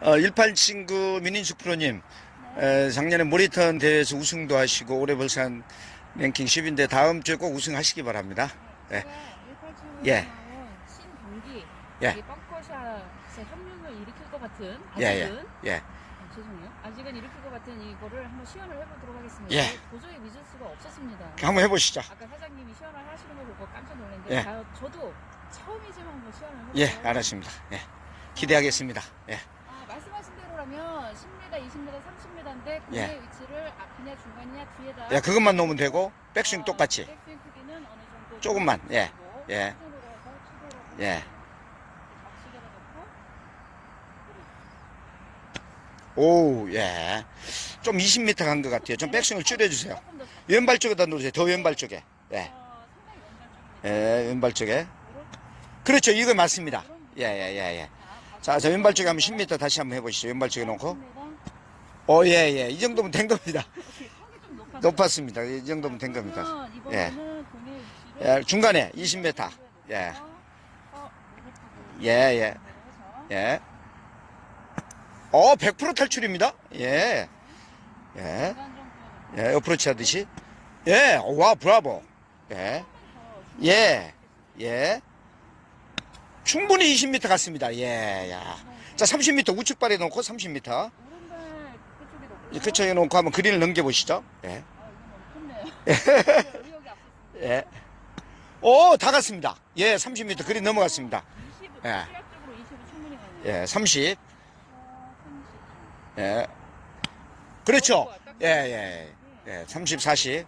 어, 18친구 민인숙 프로님, 에, 작년에 모리턴 대회에서 우승도 하시고, 올해 벌써 한 랭킹 10인데 다음 주에 꼭 우승하시기 바랍니다. 예. 예. 예. 신병기 예. 이 벙커샷의 혁명을 일으킬 것 같은 예, 예, 아직은 예. 아, 죄송해요. 아직은 일으킬 것 같은 이거를 한번 시연을 해보도록 하겠습니다. 예. 도저히 믿을 수가 없었습니다. 한번 해보시죠. 아까 사장님이 시연을 하시는 거 보고 깜짝 놀랐는데 예. 자, 저도 처음이지만 한번 시연을 해볼까요? 예, 알았습니다. 예. 기대하겠습니다. 예. 아, 말씀하신 대로라면 10m, 20m, 30m인데 공의 예. 위치를 앞이냐 중간이냐 뒤에다 예, 그것만 놓으면 되고, 백스윙 어, 똑같이. 백스윙 크기는 어느 정도 조금만, 예, 예. 해서 예. 넣고 오, 예. 좀 20m 간 것 같아요. 좀 백스윙을 줄여주세요. 조금 더 작- 왼발 쪽에다 놓으세요. 더 왼발 쪽에. 예. 어, 상당히. 예, 왼발 쪽에. 그렇죠. 이거 맞습니다. 예, 예, 예, 예. 자, 자, 저 왼발 쪽에 한번 10m 다시 한번 해보시죠. 왼발 쪽에 놓고. 10m. 오, 예, 예. 이 정도면 된 겁니다. 높았습니다. 이 정도면 된 겁니다. 예. 예, 중간에 20m. 예. 어, 예, 예. 예. 어, 100% 탈출입니다. 예. 예. 예, 어프로치 하듯이. 예, 와, 브라보. 예. 예. 예. 충분히 20m 같습니다. 예, 야. 자, 30m 우측 발에 놓고 30m. 그쪽에 놓고 한번 그린을 넘겨보시죠. 예. 아. 예. 오, 다 갔습니다. 예, 30m 그린 넘어갔습니다. 20, 예. 시각적으로 20은 충분히 가네요. 예, 30. 어, 30. 예. 그렇죠. 예, 예. 예, 30, 40.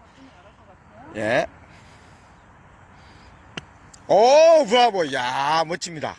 예. 오, 브라보. 야, 멋집니다.